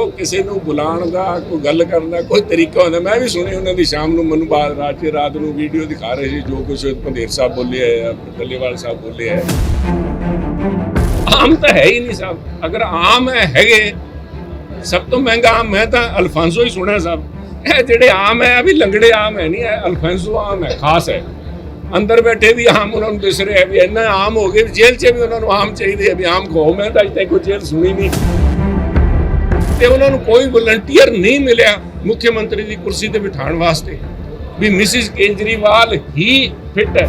ਦੇਖੋ, ਕਿਸੇ ਨੂੰ ਬੁਲਾਉਣ ਦਾ, ਕੋਈ ਗੱਲ ਕਰਨ ਦਾ ਕੋਈ ਤਰੀਕਾ ਹੁੰਦਾ। ਮੈਂ ਵੀ ਸੁਣੀ ਉਹਨਾਂ ਦੀ ਸ਼ਾਮ ਨੂੰ ਮੈਨੂੰ ਬਾਅਦ ਰਾਤ ਚ, ਰਾਤ ਨੂੰ ਵੀਡੀਓ ਦਿਖਾ ਰਹੇ ਸੀ, ਜੋ ਕੁਝ ਪੰਧੇਰ ਸਾਹਿਬ ਬੋਲੇ ਹੈ ਟੱਲੇਵਾਲ ਸਾਹਿਬ ਬੋਲੇ ਹੈ ਆਮ ਤਾਂ ਹੈ ਹੀ ਨਹੀਂ ਸਾਹਿਬ। ਅਗਰ ਆਮ ਹੈਗੇ, ਸਭ ਤੋਂ ਮਹਿੰਗਾ ਆਮ ਮੈਂ ਤਾਂ ਅਲਫਾਂਸੋ ਹੀ ਸੁਣਿਆ ਸਾਹਿਬ। ਇਹ ਜਿਹੜੇ ਆਮ ਹੈ, ਇਹ ਵੀ ਲੰਗੜੇ ਆਮ ਹੈ ਨਹੀਂ, ਇਹ ਅਲਫਾਂਸੋ ਆਮ ਹੈ, ਖਾਸ ਹੈ। ਅੰਦਰ ਬੈਠੇ ਵੀ ਆਮ ਉਹਨਾਂ ਨੂੰ ਦਿਸ ਰਿਹਾ ਵੀ ਇੰਨਾ ਆਮ ਹੋ ਗਏ, ਵੀ ਜੇਲ੍ਹ 'ਚ ਵੀ ਉਹਨਾਂ ਨੂੰ ਆਮ ਚਾਹੀਦੇ ਹੈ ਵੀ ਆਮ ਕਹੋ ਮੈਂ ਤਾਂ ਅਜੇ ਤੱਕ ਕੋਈ ਜੇਲ੍ਹ ਸੁਣੀ ਨਹੀਂ। ਤੇ ਉਹਨਾਂ ਨੂੰ ਕੋਈ ਵਲੰਟੀਅਰ ਨਹੀਂ ਮਿਲਿਆ ਮੁੱਖ ਮੰਤਰੀ ਦੀ ਕੁਰਸੀ ਤੇ ਬਿਠਾਉਣ ਵਾਸਤੇ। ਵੀ ਮਿਸਿਸ ਕੇਜਰੀਵਾਲ ਹੀ ਫਿੱਟ ਹੈ।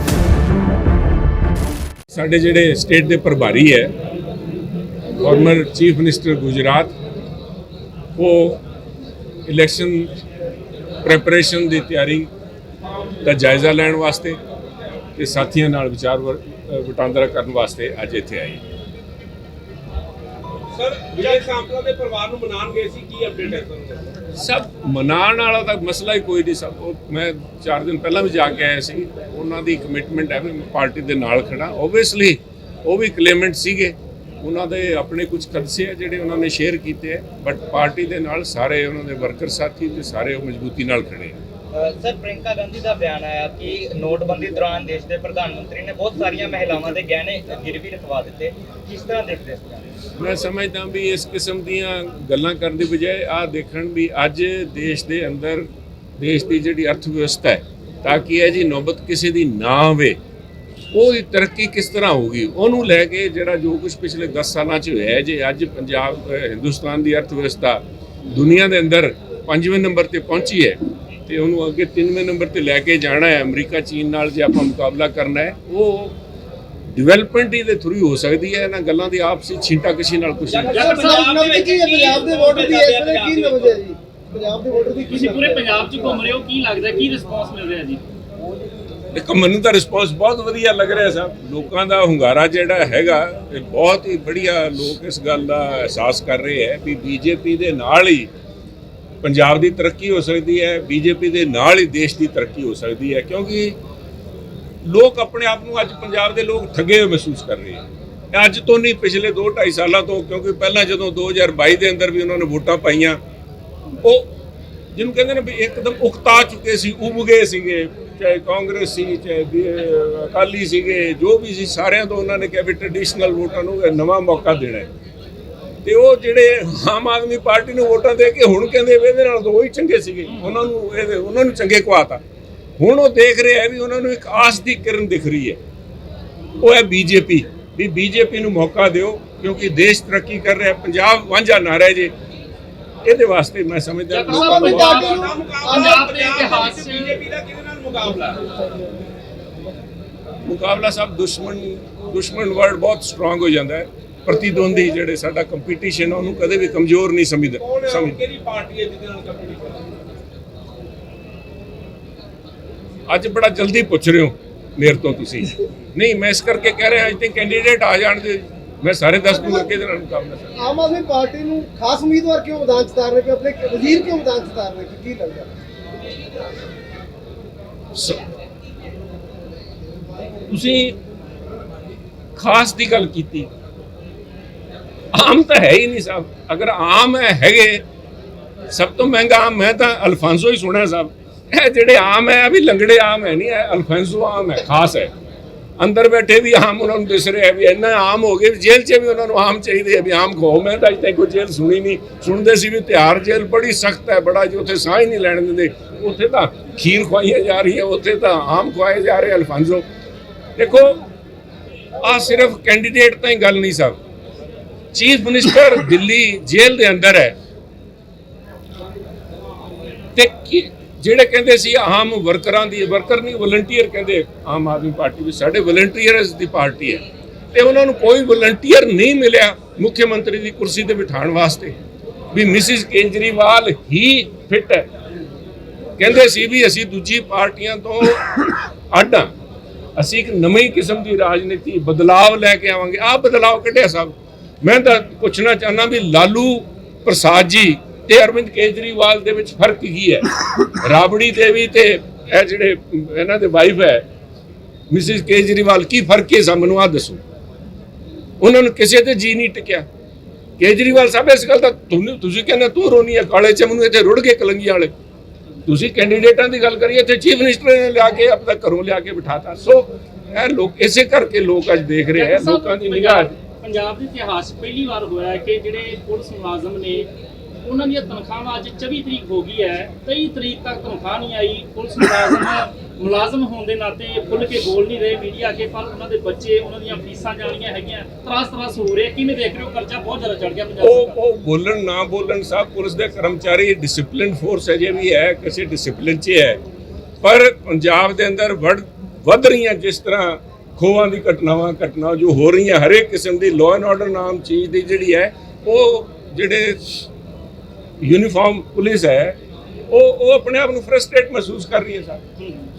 ਸਾਡੇ ਜਿਹੜੇ ਸਟੇਟ ਦੇ ਪ੍ਰਭਾਰੀ ਹੈ ਫਾਰਮਰ ਚੀਫ ਮਿਨਿਸਟਰ ਗੁਜਰਾਤ, ਉਹ ਇਲੈਕਸ਼ਨ ਪ੍ਰੈਪਰੇਸ਼ਨ ਦੀ ਤਿਆਰੀ ਦਾ ਜਾਇਜ਼ਾ ਲੈਣ ਵਾਸਤੇ ਤੇ ਸਾਥੀਆਂ ਨਾਲ ਵਿਚਾਰ ਵਟਾਂਦਰਾ ਕਰਨ ਵਾਸਤੇ ਅੱਜ ਇੱਥੇ ਆਏ। ਸਰ ਵਿਜੇ ਸਾਂਪਲਾ ਦੇ ਪਰਿਵਾਰ ਨੂੰ ਮਨਾਉਣ ਗਏ ਸੀ, ਕੀ ਅਪਡੇਟ ਹੈ ਸਰ ਸਭ ਮਨਾਉਣ ਵਾਲਾ ਤਾਂ ਮਸਲਾ ਹੀ ਕੋਈ ਨਹੀਂ ਸਭ। ਉਹ ਮੈਂ 4 ਦਿਨ ਪਹਿਲਾਂ ਵੀ ਜਾ ਕੇ ਆਇਆ ਸੀ। ਉਹਨਾਂ ਦੀ ਕਮਿਟਮੈਂਟ ਹੈ ਵੀ ਮੈਂ ਪਾਰਟੀ ਦੇ ਨਾਲ ਖੜਾ ਓਬਵੀਅਸਲੀ ਉਹ ਵੀ ਕਲੇਮੈਂਟ ਸੀਗੇ। ਉਹਨਾਂ ਦੇ ਆਪਣੇ ਕੁਝ ਖਦਸ਼ੇ ਆ ਜਿਹੜੇ ਉਹਨਾਂ ਨੇ ਸ਼ੇਅਰ ਕੀਤੇ ਆ। ਬਟ ਪਾਰਟੀ ਦੇ ਨਾਲ ਸਾਰੇ ਉਹਨਾਂ ਦੇ ਵਰਕਰ ਸਾਥੀ ਤੇ ਸਾਰੇ ਉਹ ਮਜ਼ਬੂਤੀ ਨਾਲ ਖੜੇ ਆ। ਸਰ ਪ੍ਰਿੰਕਾ ਗਾਂਧੀ ਦਾ ਬਿਆਨ ਆਇਆ ਕਿ ਨੋਟਬੰਦੀ ਦੌਰਾਨ ਦੇਸ਼ ਦੇ ਪ੍ਰਧਾਨ ਮੰਤਰੀ ਨੇ ਬਹੁਤ ਸਾਰੀਆਂ ਮਹਿਲਾਵਾਂ ਦੇ ਗਹਿਣੇ ਗਿਰਵੀ ਰਖਵਾ ਦਿੱਤੇ। ਕਿਸ ਤਰ੍ਹਾਂ ਦੇਖਦੇ ਇਸ ਮੈਂ ਸਮਝਦਾ ਵੀ ਇਸ ਕਿਸਮ ਦੀਆਂ ਗੱਲਾਂ ਕਰਨ ਦੀ ਬਜਾਏ ਆ ਦੇਖਣ ਵੀ ਅੱਜ ਦੇਸ਼ ਦੇ ਅੰਦਰ ਦੇਸ਼ ਦੀ ਜਿਹੜੀ ਅਰਥ ਵਿਵਸਥਾ ਹੈ, ਤਾਂ ਕਿ ਇਹ ਜੀ, ਨੌਬਤ ਕਿਸੇ ਦੀ ਨਾ ਆਵੇ। ਉਹਦੀ ਤਰੱਕੀ ਕਿਸ ਤਰ੍ਹਾਂ ਹੋਊਗੀ? ਉਹਨੂੰ ਲੈ ਕੇ ਜਿਹੜਾ ਜੋ ਕੁਝ ਪਿਛਲੇ 10 ਸਾਲਾਂ 'ਚ ਹੋਇਆ ਜੇ ਅੱਜ ਪੰਜਾਬ ਹਿੰਦੁਸਤਾਨ ਦੀ ਅਰਥ ਵਿਵਸਥਾ ਦੁਨੀਆ ਦੇ ਅੰਦਰ ਪੰਜਵੇਂ ਨੰਬਰ ਤੇ ਪਹੁੰਚੀ ਹੈ ਤੇ ਉਹਨੂੰ ਅੱਗੇ ਤਿੰਨਵੇਂ ਨੰਬਰ ਤੇ ਲੈ ਕੇ ਜਾਣਾ ਹੈ ਅਮਰੀਕਾ ਚੀਨ ਨਾਲ ਜੇ ਆਪਾਂ ਮੁਕਾਬਲਾ ਕਰਨਾ ਹੈ ਉਹ ਡਿਵੈਲਪਮੈਂਟ ਹੀ ਦੇ ਥਰੂ ਹੋ ਸਕਦੀ ਹੈ ਇਹਨਾਂ ਗੱਲਾਂ ਦੀ ਆਪਸੀ ਛੀਂਟਾ ਕਸ਼ੀ ਨਾਲ ਕੁਛ ਨਹੀਂ। ਪੰਜਾਬ ਦੇ ਵੋਟਰ ਦੀ ਇਸ ਵੇਲੇ ਕੀ ਨਵਜ ਹੈ ਜੀ? ਪੰਜਾਬ ਦੇ ਵੋਟਰ ਦੀ ਕੀ ਤੁਸੀਂ ਪੂਰੇ? ਪੰਜਾਬ 'ਚ ਘੁੰਮ ਰਹੇ ਹੋ ਕੀ ਲੱਗਦਾ ਕੀ ਰਿਸਪੌਂਸ ਮਿਲ ਰਿਹਾ ਜੀ? ਇੱਕ ਮੈਨੂੰ ਤਾਂ ਰਿਸਪੌਂਸ ਬਹੁਤ ਵਧੀਆ ਲੱਗ ਰਿਹਾ ਸਾਹਿਬ ਲੋਕਾਂ ਦਾ ਹੁੰਗਾਰਾ ਜਿਹੜਾ ਹੈਗਾ ਇਹ ਬਹੁਤ ਹੀ ਬੜੀਆ ਲੋਕ ਇਸ ਗੱਲ ਦਾ ਅਹਿਸਾਸ ਕਰ ਰਹੇ ਹੈ ਵੀ ਬੀਜੇਪੀ ਦੇ ਨਾਲ ਹੀ ਪੰਜਾਬ ਦੀ ਤਰੱਕੀ ਹੋ ਸਕਦੀ ਹੈ, ਬੀਜੇਪੀ ਦੇ ਨਾਲ ਹੀ ਦੇਸ਼ ਦੀ ਤਰੱਕੀ ਹੋ ਸਕਦੀ ਹੈ, ਕਿਉਂਕਿ ਲੋਕ ਆਪਣੇ ਆਪ ਨੂੰ ਅੱਜ ਪੰਜਾਬ ਦੇ ਲੋਕ ਠੱਗੇ ਹੋਏ ਮਹਿਸੂਸ ਕਰ ਰਹੇ ਹੈ ਅੱਜ ਤੋਂ ਨਹੀਂ, ਪਿਛਲੇ 2 2.5 ਸਾਲਾਂ ਤੋਂ, ਕਿਉਂਕਿ ਪਹਿਲਾਂ ਜਦੋਂ 2022 ਦੇ ਅੰਦਰ ਵੀ ਉਹਨਾਂ ਨੇ ਵੋਟਾਂ ਪਾਈਆਂ, ਉਹ ਜਿਹਨੂੰ ਕਹਿੰਦੇ ਨੇ ਵੀ ਇੱਕਦਮ ਉਕਤਾ ਚੁੱਕੇ ਸੀ ਉਬ ਗਏ ਸੀਗੇ, ਚਾਹੇ ਕਾਂਗਰਸ ਸੀ, ਚਾਹੇ ਅਕਾਲੀ ਸੀਗੇ, ਜੋ ਵੀ ਸੀ, ਸਾਰਿਆਂ ਤੋਂ ਉਹਨਾਂ ਨੇ ਕਿਹਾ ਵੀ ਟ੍ਰੈਡੀਸ਼ਨਲ ਵੋਟਾਂ ਨੂੰ ਨਵਾਂ ਮੌਕਾ ਦੇਣਾ ਹੈ। ਤੇ ਉਹ ਜਿਹੜੇ ਆਮ ਆਦਮੀ ਪਾਰਟੀ ਨੂੰ ਵੋਟਾਂ ਦੇ ਕੇ ਹੁਣ ਕਹਿੰਦੇ ਵੀ ਇਹਦੇ ਨਾਲ ਤਾਂ ਉਹ ਚੰਗੇ ਸੀਗੇ। ਉਹਨਾਂ ਨੂੰ ਇਹਦੇ ਉਹਨਾਂ ਨੂੰ ਚੰਗੇ ਕਵਾਤਾ। ਹੁਣ ਉਹ ਦੇਖ ਰਿਹਾ ਵੀ ਉਹਨਾਂ ਨੂੰ ਇੱਕ ਆਸ ਦੀ ਕਿਰਨ ਦਿਖ ਰਹੀ ਹੈ। ਉਹ ਹੈ ਬੀਜੇਪੀ। ਵੀ ਬੀਜੇਪੀ ਨੂੰ ਮੌਕਾ ਦਿਓ ਕਿਉਂਕਿ ਦੇਸ਼ ਤਰੱਕੀ ਕਰ ਰਿਹਾ ਪੰਜਾਬ ਵਾਂਝਾ ਨਾ ਰਹਿ ਜੇ। ਇਹਦੇ ਵਾਸਤੇ ਮੈਂ ਸਮਝਦਾ ਪੰਜਾਬ ਦੇ ਇਤਿਹਾਸ ਬੀਜੇਪੀ ਦਾ ਕਿਹਦੇ ਨਾਲ ਮੁਕਾਬਲਾ? ਮੁਕਾਬਲਾ ਸਭ ਦੁਸ਼ਮਣ ਦੁਸ਼ਮਣ ਵਰਡ ਬਹੁਤ ਸਟਰੋਂਗ ਹੋ ਜਾਂਦਾ ਹੈ। ਪ੍ਰਤੀਦਵੰਦੀ ਜਿਹੜੇ ਸਾਡਾ ਕੰਪੀਟੀਸ਼ਨ ਉਹਨੂੰ ਕਦੇ ਵੀ ਕਮਜ਼ੋਰ ਨਹੀਂ ਸਮਝਦਾ। ਕੌਣ ਹੈ? ਉਹ? ਸਮਝ। ਕਿਹੜੀ ਪਾਰਟੀ ਹੈ ਜਿਹਦੇ ਨਾਲ ਕੰਪੀਟੀਸ਼ਨ ਅੱਜ ਬੜਾ ਜਲਦੀ ਪੁੱਛ ਰਹੇ ਹੋ ਮੇਰੇ ਤੋਂ ਤੁਸੀਂ। ਨਹੀਂ ਮੈਂ ਇਸ ਕਰਕੇ ਕਹਿ ਰਿਹਾ ਅੱਜ ਤੇ ਕੈਂਡੀਡੇਟ ਆ ਜਾਣ ਦੇ। ਮੈਂ ਸਾਰੇ ਦੱਸ ਦੂੰਗਾ ਕਿਹਦੇ ਨਾਲ ਮੁਕਾਬਲਾ ਸਰ ਆਮ ਆਦਮੀ ਪਾਰਟੀ ਨੂੰ ਖਾਸ ਉਮੀਦਵਾਰ ਕਿਉਂ ਮੈਦਾਨ ਚ ਰਹੇ ਕਿ ਆਪਣੇ ਵਜ਼ੀਰ ਕਿਉਂ ਮੈਦਾਨ ਚ ਰਹੇ? ਕਿ ਲੱਗਦਾ? ਤੁਸੀਂ ਖਾਸ ਦੀ ਗੱਲ ਕੀਤੀ। ਆਮ ਤਾਂ ਹੈ ਹੀ ਨਹੀਂ ਸਾਹਿਬ। ਅਗਰ ਆਮ ਹੈ ਹੈਗੇ, ਸਭ ਤੋਂ ਮਹਿੰਗਾ ਆਮ ਮੈਂ ਤਾਂ ਅਲਫਾਂਸੋ ਹੀ ਸੁਣਿਆ ਸਾਹਿਬ। ਇਹ ਜਿਹੜੇ ਆਮ ਹੈ ਵੀ ਲੰਗੜੇ ਆਮ ਹੈ ਨਹੀਂ, ਇਹ ਅਲਫਾਂਸੋ ਆਮ ਹੈ, ਖਾਸ ਹੈ। ਅੰਦਰ ਬੈਠੇ ਵੀ ਆਮ ਉਹਨਾਂ ਨੂੰ ਦਿਸ ਰਿਹਾ ਵੀ ਇੰਨਾ ਆਮ ਹੋ ਗਏ ਵੀ ਜੇਲ੍ਹ 'ਚ ਵੀ ਉਹਨਾਂ ਨੂੰ ਆਮ ਚਾਹੀਦੇ ਹੈ ਵੀ ਆਮ ਖਾਓ। ਮੈਂ ਤਾਂ ਅਜੇ ਤੱਕ ਕੋਈ ਜੇਲ੍ਹ ਸੁਣੀ ਨਹੀਂ। ਸੁਣਦੇ ਸੀ ਵੀ ਤਿਹਾਰ ਜੇਲ੍ਹ ਬੜੀ ਸਖਤ ਹੈ, ਬੜਾ ਜੀ, ਉੱਥੇ ਸਾਹ ਹੀ ਨਹੀਂ ਲੈਣ ਦਿੰਦੇ। ਉੱਥੇ ਤਾਂ ਖੀਰ ਖਵਾਈਆਂ ਜਾ ਰਹੀ ਹੈ, ਉੱਥੇ ਤਾਂ ਆਮ ਖਵਾਏ ਜਾ ਰਹੇ ਅਲਫਾਂਸੋ। ਦੇਖੋ ਆ ਸਿਰਫ ਕੈਂਡੀਡੇਟ ਤਾਂ ਹੀ ਗੱਲ ਨਹੀਂ ਸਾਹਿਬ। ਚੀਫ ਮਿਨਿਸਟਰ ਦਿੱਲੀ ਜੇਲ੍ਹ ਦੇ ਅੰਦਰ ਹੈ। ਤੇ ਜਿਹੜੇ ਕਹਿੰਦੇ ਸੀ ਆਮ ਵਰਕਰਾਂ ਦੀ, ਵਰਕਰ ਨਹੀਂ ਵਲੰਟੀਅਰ ਕਹਿੰਦੇ ਆਮ ਆਦਮੀ ਪਾਰਟੀ ਵੀ ਸਾਡੇ ਵਲੰਟੀਅਰਸ ਦੀ ਪਾਰਟੀ ਹੈ। ਤੇ ਉਹਨਾਂ ਨੂੰ ਕੋਈ ਵਲੰਟੀਅਰ ਨਹੀਂ ਮਿਲਿਆ ਮੁੱਖ ਮੰਤਰੀ ਦੀ ਕੁਰਸੀ ਤੇ ਬਿਠਾਉਣ ਵਾਸਤੇ। ਵੀ ਮਿਸਿਸ ਕੇਜਰੀਵਾਲ ਹੀ ਫਿੱਟ ਹੈ। ਕਹਿੰਦੇ ਸੀ ਵੀ ਅਸੀਂ ਦੂਜੀ ਪਾਰਟੀਆਂ ਤੋਂ ਅੱਡ ਹਾਂ। ਅਸੀਂ ਇੱਕ ਨਵੀਂ ਕਿਸਮ ਦੀ ਰਾਜਨੀਤੀ, ਬਦਲਾਵ ਲੈ ਕੇ ਆਵਾਂਗੇ। ਆਹ ਬਦਲਾਵ ਕੱਢਿਆ ਸਭ। ਮੈਂ ਤਾਂ ਪੁੱਛਣਾ ਚਾਹੁੰਦਾ ਵੀ ਲਾਲੂ ਪ੍ਰਸਾਦ ਜੀ ਤੇ ਅਰਵਿੰਦ ਕੇਜਰੀਵਾਲ ਦੇ ਵਿੱਚ ਫ਼ਰਕ ਕੀ ਹੈ? ਰਾਬੜੀ ਦੇਵੀ ਤੇ ਇਹ ਜਿਹੜੇ ਇਹਨਾਂ ਦੇ ਵਾਈਫ ਹੈ, ਮਿਸਿਸ ਕੇਜਰੀਵਾਲ ਕੀ ਫ਼ਰਕ ਹੈ ਸਾਨੂੰ ਆ ਦੱਸੋ। ਉਹਨਾਂ ਨੂੰ ਕਿਸੇ ਤੇ ਜੀ ਨਹੀਂ ਟਿਕਿਆ। ਕੇਜਰੀਵਾਲ ਸਾਹਿਬ, ਇਸ ਗੱਲ ਦਾ ਤੁਹਾਨੂੰ ਤੁਸੀਂ ਕਹਿੰਦੇ ਤੂੰ ਰੋਣੀ ਹੈ ਕਾਲੇ ਚ ਮੈਨੂੰ ਇੱਥੇ ਰੁੜ ਗਏ ਕਲੰਗੀਆਂ ਵਾਲੇ। ਤੁਸੀਂ ਕੈਂਡੀਡੇਟਾਂ ਦੀ ਗੱਲ ਕਰੀਏ, ਇੱਥੇ ਚੀਫ ਮਿਨਿਸਟਰ ਨੇ ਲਿਆ ਕੇ ਆਪਣਾ ਘਰੋਂ ਲਿਆ ਕੇ ਬਿਠਾਤਾ। ਸੋ ਇਹ ਲੋਕ, ਇਸੇ ਕਰਕੇ ਲੋਕ ਅੱਜ ਦੇਖ ਰਹੇ ਹੈ ਲੋਕਾਂ ਦੀ ਨਿਗਾਹ ਪੰਜਾਬ ਦੇ ਇਤਿਹਾਸ ਪਹਿਲੀ ਵਾਰ ਹੋਇਆ ਹੈ ਕਿ ਜਿਹੜੇ ਪੁਲਿਸ ਮੁਲਾਜ਼ਮ ਨੇ ਉਹਨਾਂ ਦੀਆਂ ਤਨਖਾਹਾਂ ਅੱਜ 24 ਤਰੀਕ ਹੋ ਗਈ ਹੈ। 23 ਤਰੀਕ ਤੱਕ ਤਨਖਾਹ ਨਹੀਂ ਆਈ। ਪੁਲਿਸ ਮੁਲਾਜ਼ਮ ਮੁਲਾਜ਼ਮ ਹੋਣ ਦੇ ਨਾਤੇ ਖੁੱਲ ਕੇ ਬੋਲ ਨਹੀਂ ਰਹੇ। ਮੀਡੀਆ ਅੱਗੇ ਪਰ ਉਹਨਾਂ ਦੇ ਬੱਚੇ ਉਹਨਾਂ ਦੀਆਂ ਫੀਸਾਂ ਜਾਣੀਆਂ ਹੈਗੀਆਂ। ਤਰਾਸ ਤਰਾਸ ਹੋ ਰਿਹਾ। ਕਿਵੇਂ ਦੇਖ ਰਹੇ ਹੋ? ਕਰਜ਼ਾ ਬਹੁਤ ਜ਼ਿਆਦਾ ਚੜ ਗਿਆ ਪੰਜਾਬ ਉਹ ਉਹ ਬੋਲਣ ਨਾ ਬੋਲਣ ਸਭ ਪੁਲਿਸ ਦੇ ਕਰਮਚਾਰੀ ਡਿਸਪਲਿਨ ਫੋਰਸ ਅਜੇ ਵੀ ਹੈ ਕਿਸੇ ਡਿਸਪਲਿਨ 'ਚ ਹੈ ਪਰ ਪੰਜਾਬ ਦੇ ਅੰਦਰ ਵੱਧ ਰਹੀਆਂ ਜਿਸ ਤਰ੍ਹਾਂ ਖੋਹਾਂ ਦੀ ਘਟਨਾਵਾਂ ਘਟਨਾ ਜੋ ਹੋ ਰਹੀਆਂ ਹਰੇਕ ਕਿਸਮ ਦੀ ਲਾਅ ਐਂਡ ਆਰਡਰ ਨਾਮ ਚੀਜ਼ ਦੀ ਜਿਹੜੀ ਹੈ ਉਹ ਜਿਹੜੇ ਯੂਨੀਫਾਰਮ ਪੁਲਿਸ ਹੈ ਉਹ ਉਹ ਆਪਣੇ ਆਪ ਨੂੰ ਫਰਸਟ੍ਰੇਟ ਮਹਿਸੂਸ ਕਰ ਰਹੀ ਹੈ ਸਰ।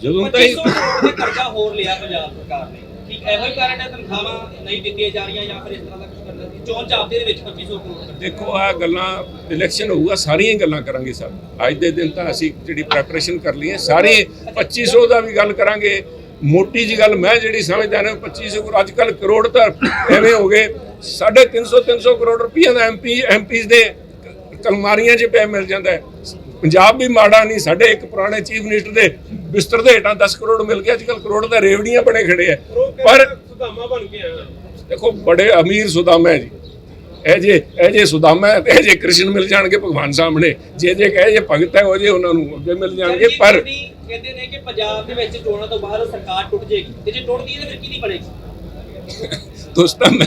ਜਦੋਂ 2500 ਕਰੋੜ ਦੇ ਕਰਜ਼ਾ ਹੋਰ ਲਿਆ ਪੰਜਾਬ ਸਰਕਾਰ ਨੇ। ਠੀਕ ਇਹੋ ਹੀ ਕਾਰਨ ਹੈ ਤਨਖਾਹਾਂ ਨਹੀਂ ਦਿੱਤੀਆਂ ਜਾ ਰਹੀਆਂ ਜਾਂ ਫਿਰ ਇਸ ਤਰ੍ਹਾਂ ਦਾ ਕੁਝ ਕਰਨਾ ਸੀ ਚੋਣ ਚਾਪਦੇ ਦੇ ਵਿੱਚ 2500 ਕਰੋੜ। ਦੇਖੋ ਆ ਗੱਲਾਂ ਇਲੈਕਸ਼ਨ ਹੋਊਗਾ ਸਾਰੀਆਂ ਗੱਲਾਂ ਕਰਾਂਗੇ ਸਰ। ਅੱਜ ਦੇ ਦਿਨ ਤਾਂ ਅਸੀਂ ਜਿਹੜੀ ਪ੍ਰੈਪਰੇਸ਼ਨ ਕਰ ਲਈ ਹੈ ਸਾਰੇ 2500 ਦਾ ਵੀ ਗੱਲ ਕਰਾਂਗੇ ਮੋਟੀ ਜੀ ਗੱਲ ਮੈਂ ਜਿਹੜੀ ਸਮਝਦਾ ਨਾ 2500 ਕਰੋੜ ਅੱਜ ਕੱਲ ਕਰੋੜ ਤਾਂ ਐਵੇਂ ਹੋ ਗਏ 350 300 ਕਰੋੜ ਰੁਪਈਆ ਦਾ ਐਮਪੀ ਐਮਪੀਸ ਦੇ ਕਲਮਾਰੀਆਂ 'ਚ ਪੈ ਮਿਲ ਜਾਂਦਾ ਪੰਜਾਬ ਵੀ ਮਾੜਾ ਨਹੀਂ ਸਾਡੇ ਇੱਕ ਪੁਰਾਣੇ ਚੀਫ ਮਿਨਿਸਟਰ ਦੇ ਬਿਸਤਰ ਦੇ ਹੇਠਾਂ 10 ਕਰੋੜ ਮਿਲ ਗਿਆ ਅੱਜ ਕੱਲ ਕਰੋੜ ਦਾ ਰੇਵੜੀਆਂ ਬਣੇ ਖੜੇ ਆ। ਪਰ ਸੁਧਾਮਾ ਬਣ ਕੇ ਆਇਆ ਦੇਖੋ ਬੜੇ ਅਮੀਰ ਸੁਦਾਮਾ ਹੈ ਜੀ। ਇਹ ਜੇ ਇਹ ਜੇ ਸੁਦਾਮਾ ਹੈ ਇਹ ਜੇ ਕ੍ਰਿਸ਼ਨ ਮਿਲ ਜਾਣਗੇ ਭਗਵਾਨ ਸਾਹਮਣੇ। ਜੇ ਜੇ ਕਹੇ ਜੇ ਭਗਤ ਹੈ ਉਹ ਜੇ ਉਹਨਾਂ ਨੂੰ ਅੱਗੇ ਮਿਲ ਜਾਣਗੇ ਪਰ ਕਹਿੰਦੀ- ਨੇ ਕਿ ਪੰਜਾਬ ਦੇ ਵਿੱਚ ਚੋਣਾਂ ਤੋਂ ਬਾਅਦ ਸਰਕਾਰ ਟੁੱਟ ਜਾਏਗੀ ਤੇ ਜੇ ਟੁੱਟਦੀ ਹੈ ਤਾਂ ਫਿਰ ਕਿਹਦੀ ਬਣੇਗੀ? ਦੋਸਤਾਂ ਮੈਂ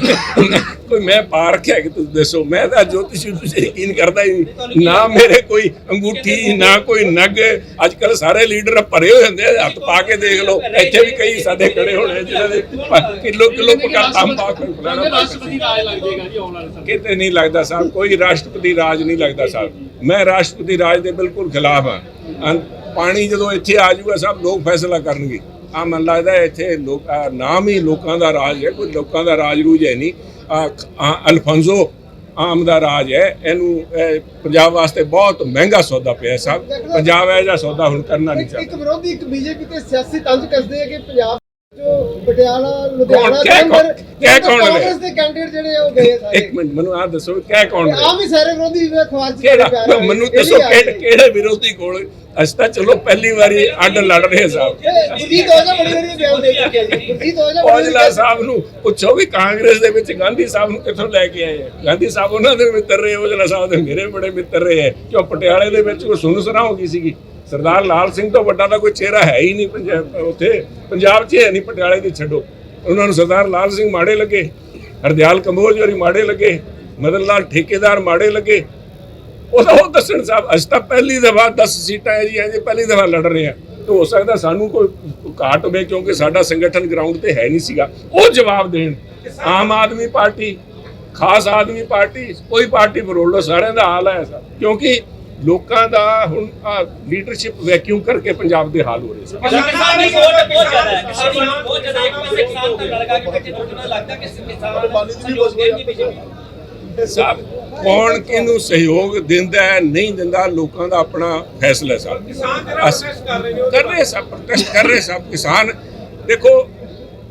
ਕੋਈ ਮੈਂ ਪਾ ਰੱਖਿਆ ਕਿ ਤੁਸੀਂ ਦੱਸੋ? ਮੈਂ ਤਾਂ ਜੋਤਿਸ਼ੀ ਤੁਸੀਂ ਯਕੀਨ ਕਰਦਾ ਹੀ ਨਹੀਂ। ਨਾ ਮੇਰੇ ਕੋਈ ਅੰਗੂਠੀ ਨਾ ਕੋਈ ਨਗ। ਅੱਜ ਕੱਲ ਸਾਰੇ ਲੀਡਰ ਭਰੇ ਹੋਏ ਹੁੰਦੇ ਆ, ਹੱਥ ਪਾ ਕੇ ਦੇਖ ਲਓ। ਇੱਥੇ ਵੀ ਕਈ ਸਾਡੇ ਖੜੇ ਹੋਣੇ ਜਿਨ੍ਹਾਂ ਦੇ ਕਿਲੋ ਕਿਲੋ ਪਕਾ ਤੰਬ ਪਾ ਕੇ ਕੇ ਰਾਸ਼ਟਰਪਤੀ ਰਾਜ ਲੱਗ ਜਾਏਗਾ ਜੀ ਆਉਣ ਵਾਲੇ। ਕਿਤੇ ਨਹੀਂ ਲੱਗਦਾ ਸਾਹਿਬ ਕੋਈ ਰਾਸ਼ਟਰਪਤੀ ਰਾਜ ਨਹੀਂ ਲੱਗਦਾ ਸਾਹਿਬ। ਮੈਂ ਰਾਸ਼ਟਰਪਤੀ ਰਾਜ ਦੇ ਬਿਲਕੁਲ ਖਿਲਾਫ ਹਾਂ। ਪਾਣੀ ਜਦੋਂ ਇੱਥੇ ਆ ਜਾਊਗਾ ਸਭ ਲੋਕ ਫੈਸਲਾ ਕਰਨਗੇ। ਆ ਮਨ ਲੱਗਦਾ ਇੱਥੇ ਲੋਕ ਨਾਮ ਹੀ ਲੋਕਾਂ ਦਾ ਰਾਜ ਹੈ ਕੋਈ ਲੋਕਾਂ ਦਾ ਰਾਜ ਰੂਜ ਹੈ ਨਹੀਂ। ਅਲਫਾਂਜ਼ੋ ਆਮ ਦਾ ਰਾਜ ਹੈ ਇਹਨੂੰ ਇਹ ਪੰਜਾਬ ਵਾਸਤੇ ਬਹੁਤ ਮਹਿੰਗਾ ਸੌਦਾ ਪਿਆ ਸਾਹਿਬ ਪੰਜਾਬ ਇਹ ਜਿਹਾ ਸੌਦਾ ਹੁਣ ਕਰਨਾ ਨਹੀਂ ਇੱਕ ਇੱਕ ਚਾਹੀਦਾ। ਵਿਰੋਧੀ ਇੱਕ ਬੀਜੇਪੀ ਤੇ ਸਿਆਸੀ ਤੰਜ ਕੱਸਦੇ ਆ ਕਿ ਪੰਜਾਬ ਪਟਿਆਲਾ ਲੁਧਿਆਣਾ ਕਹਿ ਕੌਣ- ਕਹਿ ਕੌਣ ਨੇ? ਕਾਂਗਰਸ ਦੇ ਕੈਂਡੀਡੇਟ ਜਿਹੜੇ ਆ ਉਹ ਗਏ ਆ ਸਾਰੇ। ਇੱਕ ਮਿੰਟ ਮੈਨੂੰ ਆ ਦੱਸੋ ਕਹਿ ਕੌਣ ਨੇ? ਆਮ ਹੀ ਸਾਰੇ ਵਿਰੋਧੀ ਵੀ ਚ ਕਿਹੜਾ? ਰਹੇ ਮੈਨੂੰ ਇਹ ਵੀ ਦੱਸੋ ਆ ਕਿਹੜੇ ਰਹੇ। ਕਿਹੜੇ ਵਿਰੋਧੀ ਕੋਲ? ਅਸੀਂ ਤਾਂ ਚਲੋ ਪਹਿਲੀ ਵਾਰੀ ਅੱਡ ਲੜ ਰਹੇ ਸਾਹਿਬ। ਇਹ ਗੁਰਜੀਤ ਔਜਲਾ ਬੜੀ ਵਾਰੀ ਬਿਆਨ ਦੇ ਚੁੱਕੇ ਆ ਜੀ। ਗੁਰਜੀਤ ਔਜਲਾ ਬੜੀ ਵਾਰੀ ਔਜਲਾ ਸਾਹਿਬ ਨੂੰ ਪੁੱਛੋ ਵੀ ਕਾਂਗਰਸ ਦੇ ਵਿੱਚ ਗਾਂਧੀ ਸਾਹਿਬ ਨੂੰ ਕਿੱਥੋਂ ਲੈ ਕੇ ਆਏ ਗਾਂਧੀ ਸਾਹਿਬ ਉਹਨਾਂ ਦੇ ਮਿੱਤਰ ਰਹੇ ਔਜਲਾ ਸਾਹਿਬ ਦੇ ਮੇਰੇ ਬੜੇ ਮਿੱਤਰ ਰਹੇ ਹੈ ਕਿਉਂ ਪਟਿਆਲੇ ਦੇ ਵਿੱਚ ਕੋਈ ਸੁਨਸਰਾ ਹੋ ਗਈ ਸੀਗੀ? ਸਰਦਾਰ ਲਾਲ ਸਿੰਘ ਤੋਂ ਵੱਡਾ ਤਾਂ ਕੋਈ ਚਿਹਰਾ ਹੈ ਹੀ ਨਹੀਂ ਪੰਜਾਬ ਉੱਥੇ। ਪੰਜਾਬ 'ਚ ਹੈ ਨਹੀਂ, ਪਟਿਆਲੇ ਦੀ ਛੱਡੋ। ਉਹਨਾਂ ਨੂੰ ਸਰਦਾਰ ਲਾਲ ਸਿੰਘ ਮਾੜੇ ਲੱਗੇ। ਹਰਦਿਆਲ ਕੰਬੋਜ ਹੋਰੀ ਮਾੜੇ ਲੱਗੇ। ਮਦਨ ਲਾਲ ਠੇਕੇਦਾਰ ਮਾੜੇ ਲੱਗੇ। ਉਹਦਾ ਉਹ ਦੱਸਣ ਸਾਹਿਬ, ਅਸੀਂ ਤਾਂ ਪਹਿਲੀ ਦਫਾ 10 ਸੀਟਾਂ ਹੈ ਜੀ ਅਜੇ ਪਹਿਲੀ ਦਫਾ ਲੜ ਰਹੇ ਆ ਤੇ ਹੋ ਸਕਦਾ ਸਾਨੂੰ ਕੋਈ ਘਾਟ ਹੋਵੇ, ਕਿਉਂਕਿ ਸਾਡਾ ਸੰਗਠਨ ਗਰਾਊਂਡ ਤੇ ਹੈ ਨਹੀਂ ਸੀਗਾ। ਉਹ ਜਵਾਬ ਦੇਣ। ਆਮ ਆਦਮੀ ਪਾਰਟੀ, ਖਾਸ ਆਦਮੀ ਪਾਰਟੀ, ਕੋਈ ਪਾਰਟੀ ਬਰੋਲੋ ਸਾਰਿਆਂ ਦਾ ਹਾਲ ਹੈ ਐਸਾ ਕਿਉਂਕਿ ਲੋਕਾਂ ਦਾ ਹੁਣ ਲੀਡਰਸ਼ਿਪ ਵੈਕਿਊਮ ਕਰਕੇ ਪੰਜਾਬ ਦੇ ਹਾਲ ਹੋ ਰਹੇ ਸੀ ਕਿਸਾਨ ਦੀ ਵੋਟ ਬਹੁਤ ਜ਼ਿਆਦਾ ਹੈ। ਕਿਸਾਨ ਦੀ ਬਹੁਤ ਜ਼ਿਆਦਾ। ਇੱਕ ਪਾਸੇ ਕਿਸਾਨ ਤਾਂ ਲੜਕਾ ਕੇ ਪਿੱਛੇ ਟੁੱਟਣਾ ਲੱਗਦਾ ਕਿ ਕਿਸਾਨ ਦੇਣਗੇ ਬੀਜੇਪੀ ਸਭ ਕੌਣ ਕਿਹਨੂੰ ਸਹਿਯੋਗ ਦਿੰਦਾ ਹੈ ਨਹੀਂ ਦਿੰਦਾ ਲੋਕਾਂ ਦਾ ਆਪਣਾ ਫੈਸਲਾ ਅਸੀਂ ਕਰ ਰਹੇ ਸਭ ਪ੍ਰੋਟੈਸਟ ਕਰ ਰਹੇ ਸਭ। ਕਿਸਾਨ ਦੇਖੋ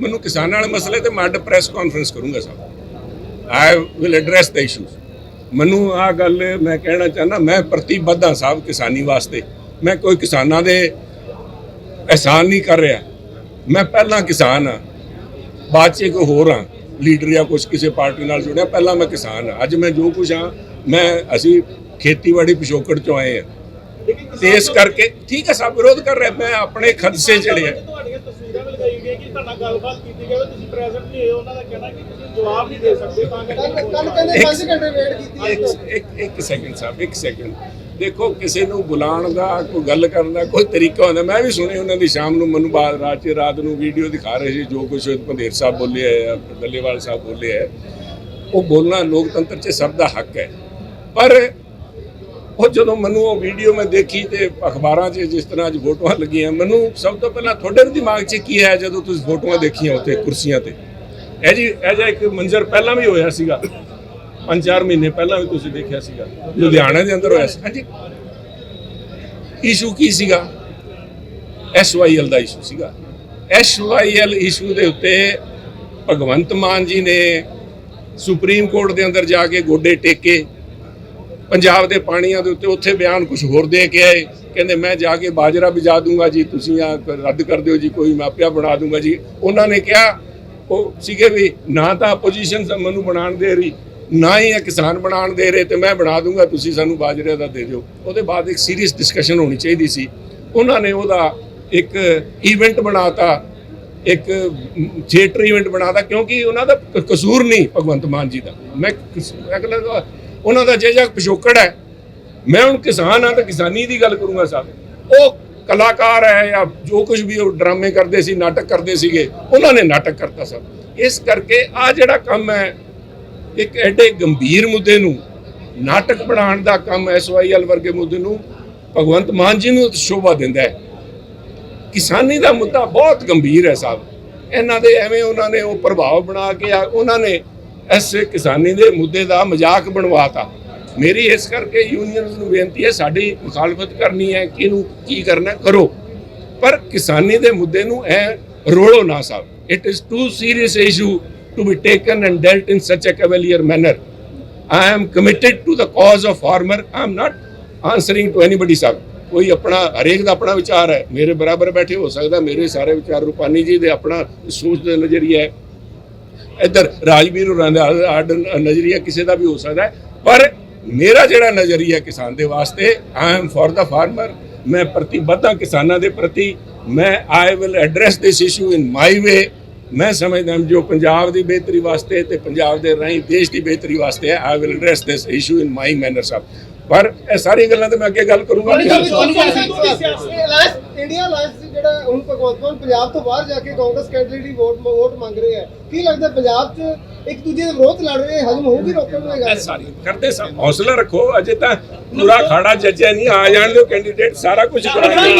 ਮੈਨੂੰ ਕਿਸਾਨਾਂ ਵਾਲੇ ਮਸਲੇ ਤੇ ਮੈਂ ਅੱਡ ਪ੍ਰੈਸ ਕਾਨਫਰੰਸ ਕਰੂੰਗਾ ਸਭ। I will address the issues ਮੈਨੂੰ ਆ ਗੱਲ ਮੈਂ ਕਹਿਣਾ ਚਾਹੁੰਦਾ, ਮੈਂ ਪ੍ਰਤੀਬੱਧ ਹਾਂ ਸਾਹਿਬ ਕਿਸਾਨੀ ਵਾਸਤੇ। ਮੈਂ ਕੋਈ ਕਿਸਾਨਾਂ ਦੇ ਅਹਿਸਾਨ ਨਹੀਂ ਕਰ ਰਿਹਾ। ਮੈਂ ਪਹਿਲਾਂ ਕਿਸਾਨ ਹਾਂ। ਬਾਅਦ ਚ ਕੋਈ ਹੋਰ ਹਾਂ, ਲੀਡਰ ਜਾਂ ਕੁਝ ਕਿਸੇ ਪਾਰਟੀ ਨਾਲ ਜੁੜਿਆ, ਪਹਿਲਾਂ ਮੈਂ ਕਿਸਾਨ ਹਾਂ। ਅੱਜ ਮੈਂ ਜੋ ਕੁਝ ਹਾਂ, ਮੈਂ ਅਸੀਂ ਖੇਤੀਬਾੜੀ ਪਿਛੋਕੜ ਚੋਂ ਆਏ ਹਾਂ। ਤੇ ਇਸ ਕਰਕੇ, ਠੀਕ ਹੈ, ਸਭ ਵਿਰੋਧ ਕਰ ਰਿਹਾ। ਮੈਂ ਆਪਣੇ ਖਦਸੇ ਜਿਹੜੇ ਆ। ਤੁਹਾਡਾ ਗੱਲਬਾਤ ਕੀਤੀ ਗਈ ਤੁਸੀਂ ਪ੍ਰੈਜ਼ੈਂਟ ਨਹੀਂ ਹੋਏ ਉਹਨਾਂ ਦਾ ਕਹਿਣਾ ਕਿ ਤੁਸੀਂ ਜਵਾਬ ਨਹੀਂ ਦੇ ਸਕਦੇ ਤਾਂ ਕੱਲ ਕਰਕੇ ਕੱਲ ਕਹਿੰਦੇ 5 ਘੰਟੇ ਵੇਟ ਕੀਤੀ ਇੱਕ ਹੈ ਇੱਕ ਇੱਕ ਸੈਕਿੰਡ ਸਾਹਿਬ ਇੱਕ ਸੈਕਿੰਡ ਦੇਖੋ ਕਿਸੇ ਨੂੰ ਬੁਲਾਉਣ ਦਾ ਕੋਈ ਗੱਲ ਕਰਨ ਦਾ ਕੋਈ ਤਰੀਕਾ ਹੁੰਦਾ ਮੈਂ ਵੀ ਸੁਣੀ ਉਹਨਾਂ ਦੀ ਸ਼ਾਮ ਨੂੰ ਮੈਨੂੰ ਬਾਅਦ ਰਾਤ ਚ ਰਾਤ ਨੂੰ ਵੀਡੀਓ ਦਿਖਾ ਰਹੇ ਸੀ ਜੋ ਕੁਝ ਪੰਧੇਰ ਸਾਹਿਬ ਬੋਲੇ ਹੈ ਬੱਲੇਵਾਲ ਸਾਹਿਬ ਬੋਲੇ ਹੈ ਉਹ ਬੋਲਣਾ ਲੋਕਤੰਤਰ 'ਚ ਸਭ ਦਾ ਹੱਕ ਹੈ। ਪਰ ਉਹ ਜਦੋਂ ਮੈਨੂੰ ਉਹ ਵੀਡੀਓ ਮੈਂ ਦੇਖੀ ਤੇ ਅਖਬਾਰਾਂ 'ਚ ਜਿਸ ਤਰ੍ਹਾਂ ਅੱਜ ਫੋਟੋਆਂ ਲੱਗੀਆਂ, ਮੈਨੂੰ ਸਭ ਤੋਂ ਪਹਿਲਾਂ ਤੁਹਾਡੇ ਵੀ ਦਿਮਾਗ 'ਚ ਕੀ ਆਇਆ ਜਦੋਂ ਤੁਸੀਂ ਫੋਟੋਆਂ ਦੇਖੀਆਂ ਉੱਥੇ ਕੁਰਸੀਆਂ ਤੇ? ਇਹ ਜੀ, ਇਹ ਜਿਹਾ ਇੱਕ ਮੰਜ਼ਰ ਪਹਿਲਾਂ ਵੀ ਹੋਇਆ ਸੀਗਾ। ਪੰਜ ਚਾਰ ਮਹੀਨੇ ਪਹਿਲਾਂ ਵੀ ਤੁਸੀਂ ਦੇਖਿਆ ਸੀਗਾ। ਲੁਧਿਆਣਾ ਦੇ ਅੰਦਰ ਹੋਇਆ ਸੀ। ਹਾਂਜੀ। ਇਸ਼ੂ ਕੀ ਸੀਗਾ? ਐਸਵਾਈਐਲ ਦਾ ਇਸ਼ੂ ਸੀਗਾ। ਐਸਵਾਈਐਲ ਇਸ਼ੂ ਦੇ ਉੱਤੇ ਭਗਵੰਤ ਮਾਨ ਜੀ ਨੇ ਸੁਪਰੀਮ ਕੋਰਟ ਦੇ ਅੰਦਰ ਜਾ ਕੇ ਗੋਡੇ ਟੇਕੇ। ਪੰਜਾਬ ਦੇ ਪਾਣੀਆਂ ਦੇ ਉੱਤੇ ਉੱਥੇ ਬਿਆਨ ਕੁਝ ਹੋਰ ਦੇ ਕੇ ਆਏ। ਕਹਿੰਦੇ, ਮੈਂ ਜਾ ਕੇ ਬਾਜਰਾ ਵਿਜਾ ਦੂੰਗਾ ਜੀ, ਤੁਸੀਂ ਆ ਰੱਦ ਕਰ ਦਿਓ ਜੀ, ਕੋਈ ਮਾਪਿਆ ਬਣਾ ਦੂੰਗਾ ਜੀ। ਉਹਨਾਂ ਨੇ ਕਿਹਾ, ਉਹ ਸੀਗੇ ਵੀ ਨਾ ਤਾਂ ਆਪੋਜੀਸ਼ਨ ਮੈਨੂੰ ਬਣਾਉਣ ਦੇ ਰਹੀ, ਨਾ ਹੀ ਇਹ ਕਿਸਾਨ ਬਣਾਉਣ ਦੇ ਰਹੇ ਤੇ ਮੈਂ ਬਣਾ ਦੂੰਗਾ, ਤੁਸੀਂ ਸਾਨੂੰ ਬਾਜਰੇ ਦਾ ਦੇ ਦਿਓ। ਉਹਦੇ ਬਾਅਦ ਇੱਕ ਸੀਰੀਅਸ ਡਿਸਕਸ਼ਨ ਹੋਣੀ ਚਾਹੀਦੀ ਸੀ। ਉਹਨਾਂ ਨੇ ਉਹਦਾ ਇੱਕ ਇਵੈਂਟ ਬਣਾਤਾ, ਇੱਕ ਥੀਏਟਰ ਇਵੈਂਟ ਬਣਾਤਾ, ਕਿਉਂਕਿ ਉਹਨਾਂ ਦਾ ਕਸੂਰ ਨਹੀਂ ਭਗਵੰਤ ਮਾਨ ਜੀ ਦਾ। ਮੈਂ ਕਿਸ- ਅਗਲਾ ਉਹਨਾਂ ਦਾ ਜਿਹੜਾ ਪਿਛੋਕੜ ਹੈ, ਮੈਂ ਹੁਣ ਕਿਸਾਨ ਹਾਂ ਤਾਂ ਕਿਸਾਨੀ ਦੀ ਗੱਲ ਕਰੂੰਗਾ ਸਾਹਿਬ। ਉਹ ਕਲਾਕਾਰ ਹੈ ਜਾਂ ਜੋ ਕੁਝ ਵੀ ਉਹ ਡਰਾਮੇ ਕਰਦੇ ਸੀ, ਨਾਟਕ ਕਰਦੇ ਸੀਗੇ, ਉਹਨਾਂ ਨੇ ਨਾਟਕ ਕਰਤਾ ਸਭ। ਇਸ ਕਰਕੇ ਆ ਜਿਹੜਾ ਕੰਮ ਹੈ, ਇੱਕ ਐਡੇ ਗੰਭੀਰ ਮੁੱਦੇ ਨੂੰ, ਨਾਟਕ ਬਣਾਉਣ ਦਾ ਕੰਮ ਐਸਵਾਈਐਲ ਵਰਗੇ ਮੁੱਦੇ ਨੂੰ ਭਗਵੰਤ ਮਾਨ ਜੀ ਨੂੰ ਸ਼ੋਭਾ ਦਿੰਦਾ ਹੈ। ਕਿਸਾਨੀ ਦਾ ਮੁੱਦਾ ਬਹੁਤ ਗੰਭੀਰ ਹੈ ਸਾਹਿਬ। ਇਹਨਾਂ ਦੇ ਐਵੇਂ ਉਹਨਾਂ ਨੇ ਉਹ ਪ੍ਰਭਾਵ ਬਣਾ ਕੇ ਆ- ਉਹਨਾਂ ਨੇ ਇਸ ਕਿਸਾਨੀ ਦੇ ਮੁੱਦੇ ਦਾ ਮਜ਼ਾਕ ਬਣਵਾਤਾ। ਮੇਰੀ ਇਸ ਕਰਕੇ ਯੂਨੀਅਨਸ ਨੂੰ ਬੇਨਤੀ ਹੈ, ਸਾਡੀ ਮੁਖਾਲਫਤ ਕਰਨੀ ਹੈ ਕਿ ਕੀ ਕਰਨਾ ਕਰੋ। ਪਰ ਕਿਸਾਨੀ ਦੇ ਮੁੱਦੇ ਨੂੰ ਐ ਰੋਲੋ ਨਾ ਸਾਹਿਬ। It is too serious issue to be taken and dealt in such a cavalier manner I am committed to the cause of farmer. I am not answering to anybody ਸਾਹਿਬ ਕੋਈ ਆਪਣਾ, ਹਰੇਕ ਦਾ ਆਪਣਾ ਵਿਚਾਰ ਹੈ। ਮੇਰੇ ਬਰਾਬਰ ਬੈਠੇ ਹੋ ਸਕਦਾ, ਮੇਰੇ ਸਾਰੇ ਵਿਚਾਰ ਰੂਪਾਨੀ ਜੀ ਦੇ ਆਪਣਾ ਸੋਚ ਦੇ ਨਜ਼ਰੀਆ ਹੈ। ਇੱਧਰ ਰਾਜਵੀਰ ਹੋਰਾਂ ਦਾ ਨਜ਼ਰੀਆ ਕਿਸੇ ਦਾ ਵੀ ਹੋ ਸਕਦਾ ਪਰ ਮੇਰਾ ਜਿਹੜਾ ਨਜ਼ਰੀਆ ਕਿਸਾਨ ਦੇ ਵਾਸਤੇ I am for the farmer ਮੈਂ ਪ੍ਰਤੀਬੱਧ ਹਾਂ ਕਿਸਾਨਾਂ ਦੇ ਪ੍ਰਤੀ, ਮੈਂ I will address this issue in my way ਮੈਂ ਸਮਝਦਾ ਜੋ ਪੰਜਾਬ ਦੀ ਬਿਹਤਰੀ ਵਾਸਤੇ ਤੇ ਪੰਜਾਬ ਦੇ ਰਾਹੀਂ ਦੇਸ਼ ਦੀ ਬਿਹਤਰੀ ਵਾਸਤੇ ਹੈ I will address this issue in my manner ਸਾਹਿਬ ਪਰ ਇਹ ਸਾਰੀ ਗੱਲਾਂ ਤੇ ਮੈਂ ਅੱਗੇ ਗੱਲ ਕਰੂੰਗਾ। ਇੰਡੀਆ ਅਲਾਈਅੰਸ ਜਿਹੜਾ ਹੁਣ ਭਗਵੰਤ ਮਾਨ ਪੰਜਾਬ ਤੋਂ ਬਾਹਰ ਜਾ ਕੇ ਕਾਂਗਰਸ ਕੈਂਡੀਡੇਟ ਦੀ ਵੋਟ ਵੋਟ ਮੰਗ ਰਹੇ ਹੈ। ਕੀ ਲੱਗਦਾ ਪੰਜਾਬ 'ਚ ਇੱਕ ਦੂਜੇ ਦੇ ਵਿਰੋਧ ਲੜ ਰਹੇ ਹਜਮ ਹੋਊਗੀ ਰੋਕਣ ਨੂੰ ਇਹ ਗੱਲ ਸਾਰੀ ਕਰਦੇ ਸਭ ਹੌਸਲਾ ਰੱਖੋ ਅਜੇ ਤਾਂ ਪੂਰਾ ਖਾੜਾ ਜੱਜਿਆ ਨਹੀਂ ਆ ਜਾਣ ਦਿਓ ਕੈਂਡੀਡੇਟ ਸਾਰਾ ਕੁਝ ਕਰਾਂਗੇ